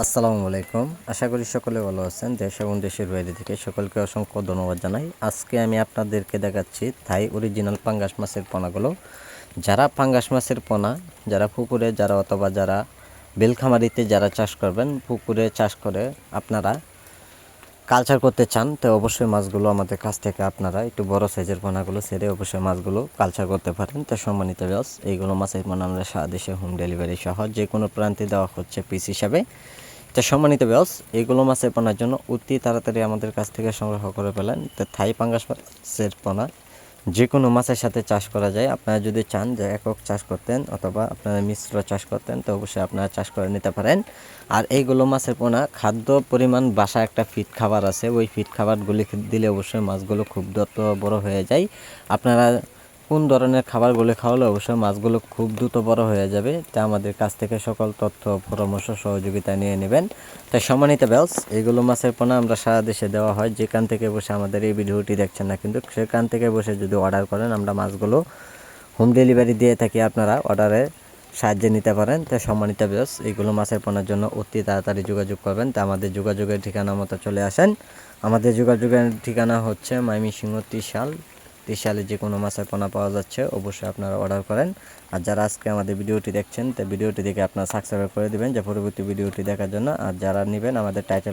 আসসালামু আলাইকুম। আশা করি সকলে ভালো আছেন, দেশ এবং দেশের বাইরে থেকে সকলকে অসংখ্য ধন্যবাদ জানাই। আজকে আমি আপনাদেরকে দেখাচ্ছি থাই অরিজিনাল পাঙ্গাস মাছের পোনাগুলো। যারা পাঙ্গাস মাছের পোনা, যারা পুকুরে, যারা অথবা যারা বেলখামারিতে যারা চাষ করবেন, পুকুরে চাষ করে আপনারা কালচার করতে চান, তো অবশ্যই মাছগুলো আমাদের কাছ থেকে আপনারা একটু বড় সাইজের পোনাগুলো ছেড়ে অবশ্যই মাছগুলো কালচার করতে পারেন। তো সম্মানিত রস এইগুলো মাছের পোনা আমরা সারা দেশে হোম ডেলিভারি সহ যে কোনো প্রান্তে দেওয়া হচ্ছে পিস হিসাবে। তো সম্মানিত ব্যাস এইগুলো মাছের পোনার জন্য অতি তাড়াতাড়ি আমাদের কাছ থেকে সংগ্রহ করে ফেলেন। তো থাই পাঙ্গাস মাছের পোনা যে কোনো মাছের সাথে চাষ করা যায়, আপনারা যদি চান যে একক চাষ করতেন অথবা আপনারা মিশ্র চাষ করতেন, তো অবশ্যই আপনারা চাষ করে নিতে পারেন। আর এইগুলো মাছের পোনা, খাদ্য পরিমাণ, বাসা একটা ফিট খাবার আছে, ওই ফিট খাবারগুলি দিলে অবশ্যই মাছগুলো খুব দ্রুত বড় হয়ে যায়। আপনারা কোন ধরনের খাবারগুলো খাওয়ালে অবশ্যই মাছগুলো খুব দ্রুত বড় হয়ে যাবে, তা আমাদের কাছ থেকে সকল তথ্য, পরামর্শ, সহযোগিতা নিয়ে নেবেন। তাই সম্মানিত ব্যাস এইগুলো মাছের পোনা আমরা সারা দেশে দেওয়া হয়, যেখান থেকে বসে আমাদের এই ভিডিওটি দেখছেন না কিন্তু সেখান থেকে বসে যদি অর্ডার করেন, আমরা মাছগুলো হোম ডেলিভারি দিয়ে থাকি আপনারা অর্ডারে সাহায্যে নিতে পারেন। তাই সম্মানিত ব্যাস এইগুলো মাছের পোনার জন্য অতি তাড়াতাড়ি যোগাযোগ করবেন। তা আমাদের যোগাযোগের ঠিকানা মতো চলে আসেন। আমাদের যোগাযোগের ঠিকানা হচ্ছে মাইমিসিংহ ত্রিশাল ত্রিশালে যে কোনো মাছের পোনা পাওয়া যাচ্ছে, অবশ্যই আপনারা অর্ডার করেন। আর যারা আজকে আমাদের ভিডিওটি দেখছেন, তো ভিডিওটি দেখে আপনারা সাবস্ক্রাইব করে দেবেন, যে পরবর্তী ভিডিওটি দেখার জন্য। আর যারা নেবেন আমাদের টাইটেল